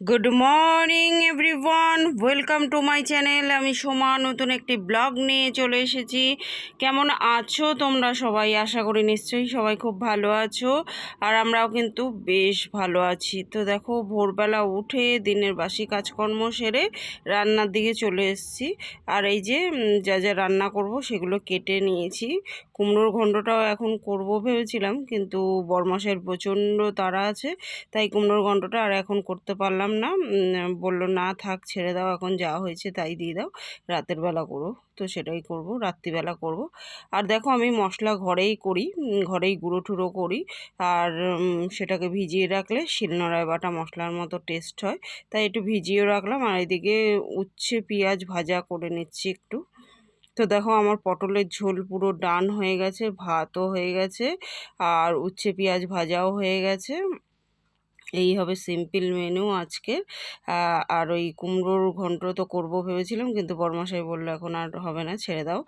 Good morning everyone welcome to my channel আমি সোমা, নতুন একটি ব্লগ নিয়ে চলে এসেছি। কেমন আছো তোমরা সবাই? আশা করি নিশ্চয়ই সবাই খুব ভালো আছো। আর আমরাও কিন্তু বেশ ভালো আছি। তো দেখো, ভোরবেলা উঠে দিনের বাসি কাজকর্ম সেরে রান্নার দিকে চলে এসেছি। আর এই যে যা যা রান্না করব সেগুলো কেটে নিয়েছি। কুমড়োর ঘণ্টটাও এখন করব ভেবেছিলাম, কিন্তু বরমাসের প্রচণ্ড তারা আছে, তাই কুমড়োর ঘণ্টটা আর এখন করতে পারলাম না উম, বলল না থাক ছেড়ে দাও এখন যা হয়েছে তাই দিয়ে দাও রাতের বেলা করো। তো সেটাই করব রাত্রিবেলা করব। আর দেখো আমি মশলা ঘরেই করি ঘরেই গুঁড়ো টুড়ো করি। আর সেটাকে ভিজিয়ে রাখলে শিলনোড়ায় বাটা মশলার মতো টেস্ট হয়। তাই একটু ভিজিয়ে রাখলাম আর এদিকে উচ্ছে পেঁয়াজ ভাজা করে নিচ্ছি একটু। তো দেখো আমার পটলের ঝোল পুরো ডান হয়ে গেছে ভাতও হয়ে গেছে আর উচ্ছে পেঁয়াজ ভাজাও হয়ে গেছে। এই হবে সিম্পল মেনু আজকে। আর ওই কুমড়োর ঘন্ট তো করব ভেবেছিলাম, কিন্তু বরমশাই বলল, এখন আর হবে না, ছেড়ে দাও।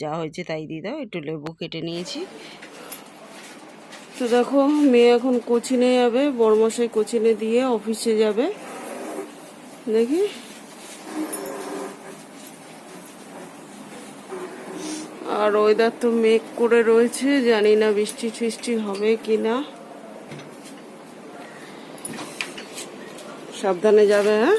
যা হয়েছে তাই দিয়ে দাও। একটু লেবু কেটে নিয়েছি। তো দেখো, মেয়ে এখন কোচিনে যাবে, বরমশাই কোচিনে দিয়ে অফিসে যাবে। দেখি। আর ওয়েদার তো মেঘ করে রয়েছে, জানি না বৃষ্টি ফিষ্টি হবে কি না সাবধানে যাবে হ্যাঁ?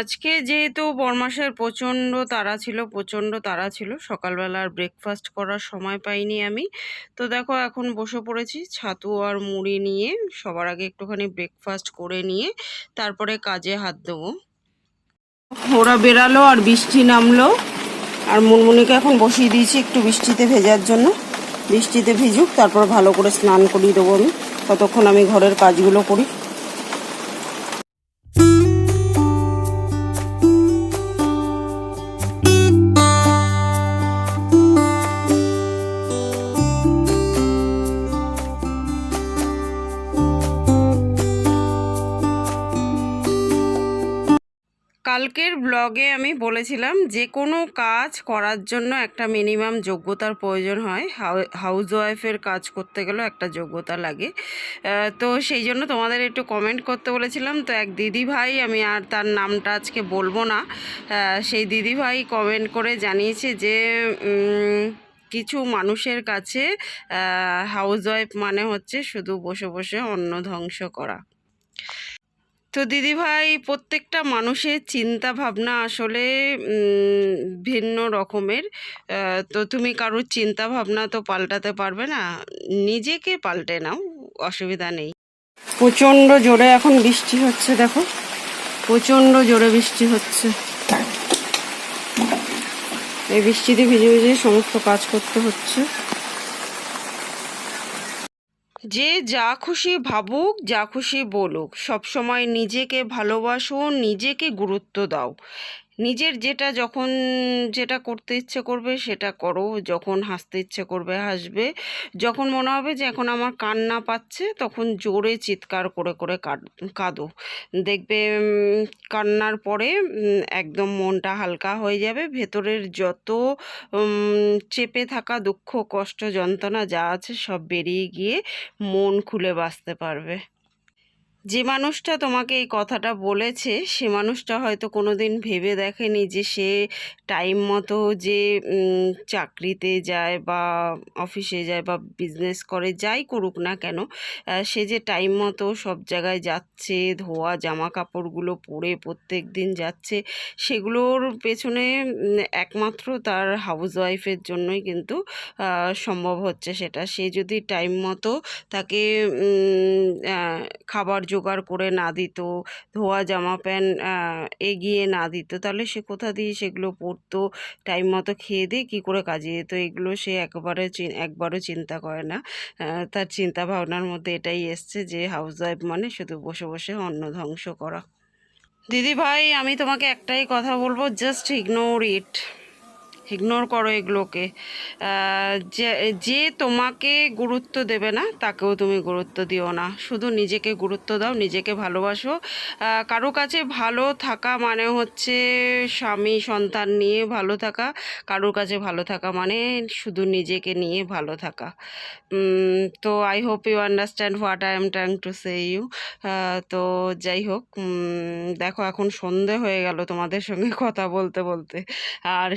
আজকে যেহেতু বরমাসের প্রচণ্ড তাড়া ছিল, প্রচণ্ড তাড়া ছিল, সকালবেলা আর ব্রেকফাস্ট করার সময় পাইনি আমি। তো দেখো এখন বসে পড়েছি, ছাতু আর মুড়ি নিয়ে, সবার আগে একটুখানি ব্রেকফাস্ট করে নিয়ে, তারপরে কাজে হাত দেবো। ওরা বেরালো আর বৃষ্টি নামলো, আর মুনমুনিকে এখন বসিয়ে দিয়েছি একটু বৃষ্টিতে ভেজার জন্য। বৃষ্টিতে ভিজুক, তারপর ভালো করে স্নান করিয়ে দেবো আমি। ততক্ষণ আমি ঘরের কাজগুলো করি। কালকের ব্লগে আমি বলেছিলাম যে কোনো কাজ করার জন্য একটা মিনিমাম যোগ্যতার প্রয়োজন হয়। হাউস ওয়াইফের কাজ করতে গেলেও একটা যোগ্যতা লাগে। তো সেই জন্য তোমাদের একটু কমেন্ট করতে বলেছিলাম। তো এক দিদি ভাই, আমি আর তার নামটা আজকে বলব না। সেই দিদি ভাই কমেন্ট করে জানিয়েছে যে কিছু মানুষের কাছে হাউস ওয়াইফ মানে হচ্ছে শুধু বসে বসে অন্ন ধ্বংস করা। তো দিদিভাই, প্রত্যেকটা মানুষের চিন্তা ভাবনা আসলে ভিন্ন রকমের। তো তুমি কারোর চিন্তা ভাবনা তো পাল্টাতে পারবে না। নিজেকে পাল্টে নাও, অসুবিধা নেই। প্রচণ্ড জোরে এখন বৃষ্টি হচ্ছে, দেখো। প্রচণ্ড জোরে বৃষ্টি হচ্ছে। এই বৃষ্টিতে ভিজে ভিজে সমস্ত কাজ করতে হচ্ছে। যে যা খুশি ভাবুক যা খুশি বলুক। সবসময় নিজেকে ভালোবাসো নিজেকে গুরুত্ব দাও। নিজের যেটা যখন যেটা করতে ইচ্ছে করবে, সেটা করো। যখন হাসতে ইচ্ছে করবে, হাসবে। যখন মনে হবে যে এখন আমার কান্না পাচ্ছে, তখন জোরে চিৎকার করে করে কাঁদ- দেখবে কান্নার পরে একদম মনটা হালকা হয়ে যাবে। ভেতরের যত চেপে থাকা দুঃখ, কষ্ট, যন্ত্রণা যা আছে সব বেরিয়ে গিয়ে মন খুলে বাঁচতে পারবে। যে মানুষটা তোমাকে এই কথাটা বলেছে, সে মানুষটা হয়তো কোনো দিন ভেবে দেখেনি যে সে টাইম মতো যে চাকরিতে যায় বা অফিসে যায় বা বিজনেস করে, যাই করুক না কেন সে যে টাইম মতো সব জায়গায় যাচ্ছে, ধোয়া জামা কাপড়গুলো পরে প্রত্যেক দিন যাচ্ছে, সেগুলোর পেছনে একমাত্র তার হাউস ওয়াইফের জন্যই কিন্তু সম্ভব হচ্ছে সেটা। সে যদি টাইম মতো তাকে খাবার জোগাড় করে না দিত, ধোয়া জামা প্যান্ট এগিয়ে না দিত। তাহলে সে কোথা দিয়ে সেগুলো পরতো? টাইম মতো খেয়ে দিয়ে কী করে কাজে যেত? এগুলো সে একবারে একবারও চিন্তা করে না। তার চিন্তা ভাবনার মধ্যে এটাই এসছে যে হাউস ওয়াইফ মানে শুধু বসে বসে অন্ন ধ্বংস করা। দিদি ভাই, আমি তোমাকে একটাই কথা বলব জাস্ট ইগনোর ইট ইগনোর করো এগুলোকে। যে যে তোমাকে গুরুত্ব দেবে না, তাকেও তুমি গুরুত্ব দিও না। শুধু নিজেকে গুরুত্ব দাও, নিজেকে ভালোবাসো। কারও কাছে ভালো থাকা মানে হচ্ছে স্বামী সন্তান নিয়ে ভালো থাকা, কারোর কাছে ভালো থাকা মানে শুধু নিজেকে নিয়ে ভালো থাকা। তো I hope you understand what I am trying to say you তো যাই হোক দেখো এখন সন্ধে হয়ে গেল তোমাদের সঙ্গে কথা বলতে বলতে। আর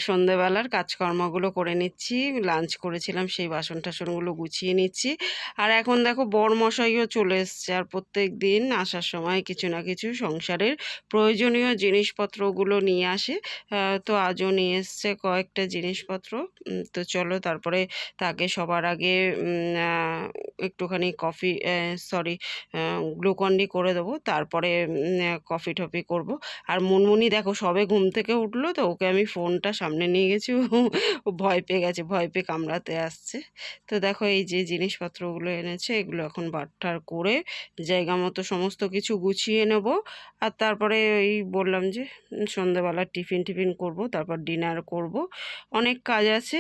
সন্ধেবেলার কাজকর্মগুলো করে নিচ্ছি, লাঞ্চ করেছিলাম সেই বাসন টাসনগুলো গুছিয়ে নিচ্ছি। আর এখন দেখো বরমশাইও চলে এসছে আর প্রত্যেক দিন আসার সময় কিছু না কিছু সংসারের প্রয়োজনীয় জিনিসপত্রগুলো নিয়ে আসে। তো আজও নিয়ে এসছে কয়েকটা জিনিসপত্র। তো চলো তারপরে তাকে সবার আগে একটুখানি কফি সরি গ্লুকন্ডি করে দেবো, তারপরে কফি টফি করব। আর মুনমুনি দেখো সবে ঘুম থেকে উঠল তো, ওকে আমি ফোনটা সামনে নিয়ে গেছি। ও ভয় পেয়ে গেছে, ভয় পেয়ে কামড়াতে আসছে। তো দেখো এই যে জিনিসপত্রগুলো এনেছে, এগুলো এখন বাট্টার করে জায়গা মতো সমস্ত কিছু গুছিয়ে নেব। আর তারপরে ওই বললাম যে সন্ধ্যাবেলা টিফিন টিফিন করব, তারপর ডিনার করব। অনেক কাজ আছে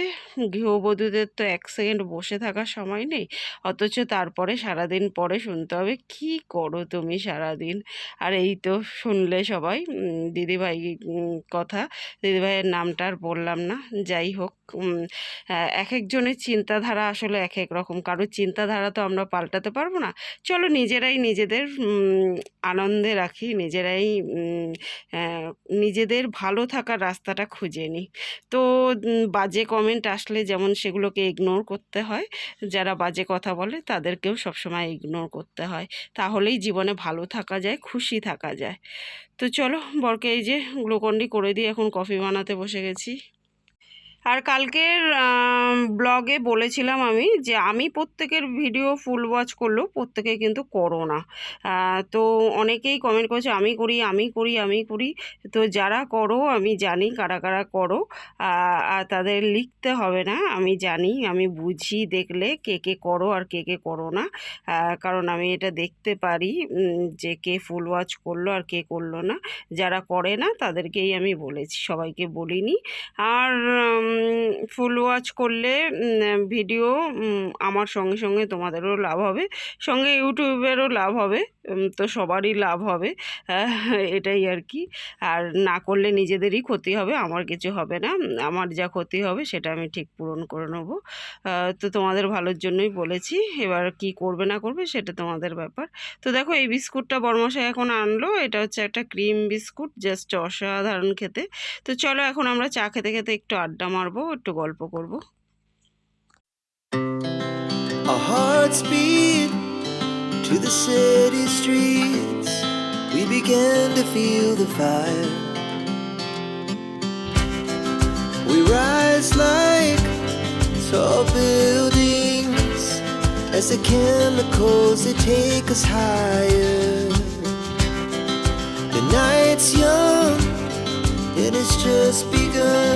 গৃহবধূদের তো এক সেকেন্ড বসে থাকার সময় নেই, অথচ তারপরে সারাদিন পরে শুনতে হবে, কি করো তুমি সারাদিন? আর এই তো শুনলে সবাই দিদিভাই কথা, দিদিভাইয়ের নামটা আর বললাম না। যাই হোক এক একজনের চিন্তাধারা আসলে এক এক রকম। কারোর চিন্তাধারা তো আমরা পাল্টাতে পারব না। চলো নিজেরাই নিজেদের আনন্দে রাখি, নিজেরাই নিজেদের ভালো থাকার রাস্তাটা খুঁজে নিই। তো বাজে কমেন্ট আসলে যেমন সেগুলোকে ইগনোর করতে হয়, যারা বাজে কথা বলে তাদেরকেও সবসময় ইগনোর করতে হয়। তাহলেই জীবনে ভালো থাকা যায়, খুশি থাকা যায়। তো চলো বরকে এই যে গ্লুকন্ডি করে দিয়ে এখন কফি বানাতে বসে গেছি। আর কালকের ব্লগে বলেছিলাম আমি যে আমি প্রত্যেকের ভিডিও ফুল ওয়াচ করলেও প্রত্যেকে কিন্তু করো না। তো অনেকেই কমেন্ট করেছে, আমি করি আমি করি আমি করি। তো যারা করো, আমি জানি কারা কারা করো। আর তাদের লিখতে হবে না, আমি জানি, আমি বুঝি দেখলে কে কে করো আর কে কে করো না। কারণ আমি এটা দেখতে পারি যে কে ফুল ওয়াচ করল আর কে করল না। যারা করে না, তাদেরকেই আমি বলেছি, সবাইকে বলিনি। আর ফুল ওয়াচ করলে ভিডিও আমার সঙ্গে সঙ্গে তোমাদেরও লাভ হবে, সঙ্গে ইউটিউবেরও লাভ হবে তো সবারই লাভ হবে এটাই আর কি। আর না করলে নিজেদেরই ক্ষতি হবে, আমার কিছু হবে না আমার যা ক্ষতি হবে সেটা আমি ঠিক পূরণ করে নেব। তো তোমাদের ভালোর জন্যই বলেছি, এবার কি করবে না করবে সেটা তোমাদের ব্যাপার। তো দেখো, এই বিস্কুটটা বর্মশাই এখন আনলো, এটা হচ্ছে একটা ক্রিম বিস্কুট জাস্ট অসাধারণ খেতে। তো চলো এখন আমরা চা খেতে খেতে একটু আড্ডা মারবো একটু গল্প করব Our hearts beat to the city streets. We began to feel the fire. We rise like tall buildings as the chemicals they take us higher. The night's young and it's just begun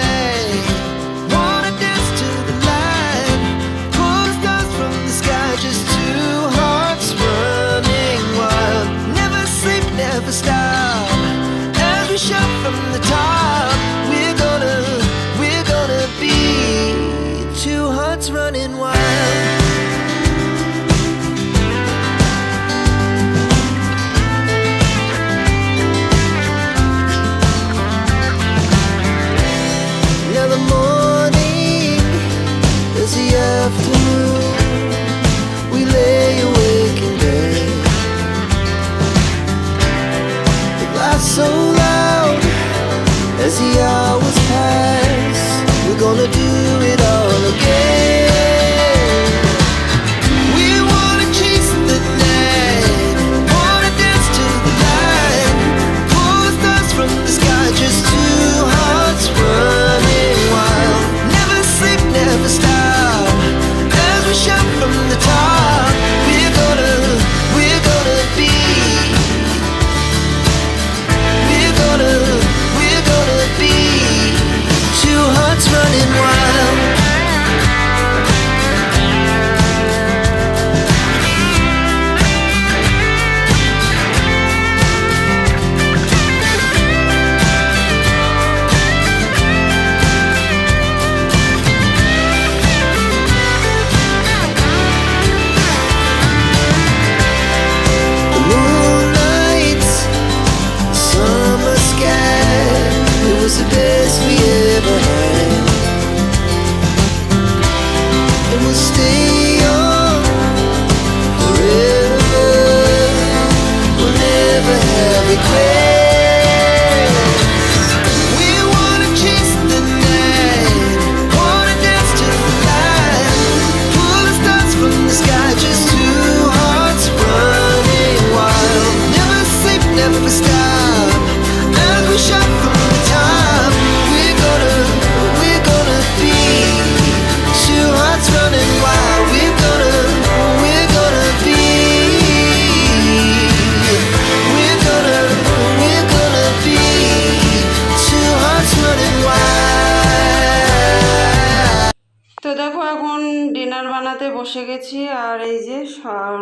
বসে গেছি আর এই যে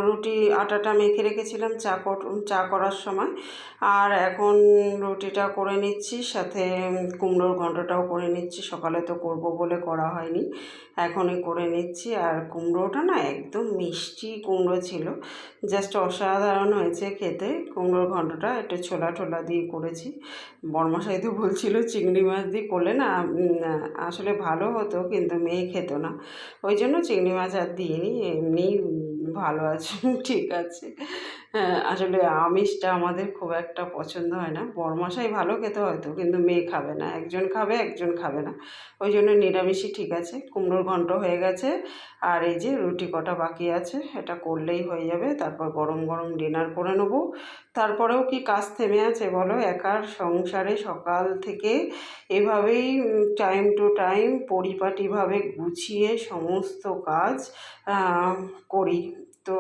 রুটি আটাটা মেখে রেখেছিলাম চা চা করার সময়। আর এখন রুটিটা করে নিচ্ছি, সাথে কুমড়োর ঘন্টটাও করে নিচ্ছি। সকালে তো করব বলে করা হয়নি, এখনই করে নিচ্ছি। আর কুমড়োটা না একদম মিষ্টি কুমড়ো ছিল, জাস্ট অসাধারণ হয়েছে খেতে। কুমড়োর ঘন্টটা একটু ছোলা টোলা দিয়ে করেছি। বর্মশাই তো বলছিল চিংড়ি মাছ দিয়ে করলে না আসলে ভালো হতো, কিন্তু মেয়ে খেত না। ওই জন্য চিংড়ি মাছ আর দিইনি, এমনি ভালো আছে, ঠিক আছে। আসলে আমিষটা আমাদের খুব একটা পছন্দ হয় না। বরমশাই ভালো খেতে হয়তো কিন্তু মেয়ে খাবে না। একজন খাবে একজন খাবে না। ওই জন্য নিরামিষই ঠিক আছে। কুমড়োর ঘন্ট হয়ে গেছে। আর এই যে রুটি কটা বাকি আছে, এটা করলেই হয়ে যাবে। তারপর গরম গরম ডিনার করে নেব। তারপরেও কি কাজ থেমে আছে বলো? একার সংসারে সকাল থেকে এভাবেই টাইম টু টাইম পরিপাটিভাবে গুছিয়ে সমস্ত কাজ করি। তো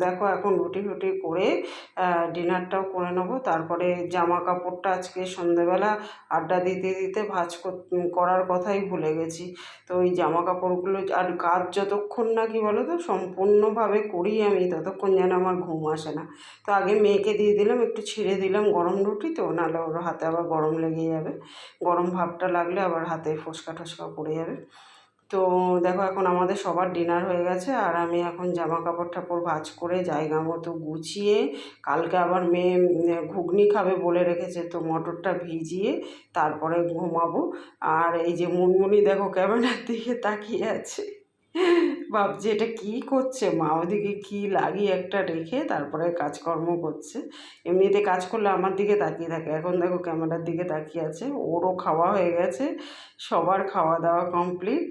দেখো এখন রুটি ফুটি করে ডিনারটাও করে নেব। তারপরে জামা কাপড়টা আজকে সন্ধেবেলা আড্ডা দিতে দিতে ভাঁজ কর- করার কথাই ভুলে গেছি। তো ওই জামা কাপড়গুলো আর কাজ যতক্ষণ না কি বলো তো, সম্পূর্ণভাবে করি আমি, ততক্ষণ যেন আমার ঘুম আসে না। তো আগে মেয়েকে দিয়ে দিলাম, একটু ছিঁড়ে দিলাম গরম রুটি তো, নাহলে ওর হাতে আবার গরম লেগে যাবে। গরম ভাবটা লাগলে আবার হাতে ফোসকা টোসকা পড়ে যাবে। তো দেখো এখন আমাদের সবার ডিনার হয়ে গেছে আর আমি এখন জামা কাপড় ঠাপড় ভাজ করে জায়গা মতো গুছিয়ে কালকে আবার মেয়ে ঘুগনি খাবে বলে রেখেছে, তো মটরটা ভিজিয়ে তারপরে ঘুমাবো। আর এই যে মুনমুনি দেখো ক্যামেরার দিকে তাকিয়ে আছে। ভাবছি এটা কি করছে? মা ওদিকে কি লাগিয়ে একটা রেখে তারপরে কাজকর্ম করছে। এমনিতে কাজ করলে আমার দিকে তাকিয়ে থাকে। এখন দেখো ক্যামেরার দিকে তাকিয়ে আছে। ওরও খাওয়া হয়ে গেছে। সবার খাওয়া দাওয়া কমপ্লিট।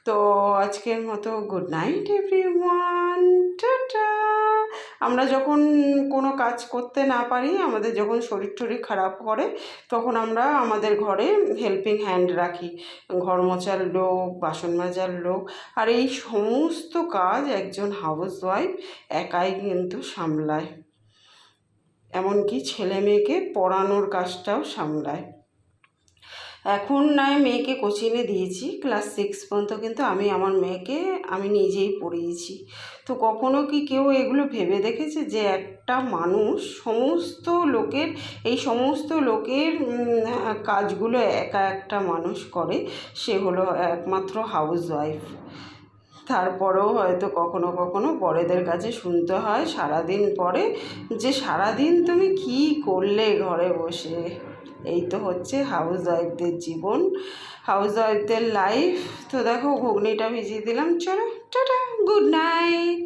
তো আজকের মতো গুড নাইট এভরিওয়ান টাটা আমরা যখন কোনো কাজ করতে না পারি, আমাদের যখন শরীর টরীর খারাপ করে, তখন আমরা আমাদের ঘরে হেল্পিং হ্যান্ড রাখি। ঘর মোচার লোক, বাসন মাজার লোক, আর এই সমস্ত কাজ একজন হাউস ওয়াইফ একাই কিন্তু সামলায়। এমনকি ছেলে মেয়েকে পড়ানোর কাজটাও সামলায়। এখন নয়, মেয়েকে কোচিংয়ে দিয়েছি। ক্লাস সিক্স পর্যন্ত কিন্তু আমি আমার মেয়েকে আমি নিজেই পড়িয়েছি। তো কখনো কি কেউ এগুলো ভেবে দেখেছে যে একটা মানুষ সমস্ত লোকের, এই সমস্ত লোকের কাজগুলো একা একটা মানুষ করে? সে হলো একমাত্র হাউস ওয়াইফ তারপরেও হয়তো কখনো কখনো বড়েদের কাছে শুনতে হয় সারাদিন পরে যে, সারাদিন তুমি কি করলে ঘরে বসে? এই তো হচ্ছে হাউস ওয়াইফদের জীবন হাউস ওয়াইফদের লাইফ তো দেখো, ঘুগনিটা ভিজিয়ে দিলাম। চলো, টাটা গুড নাইট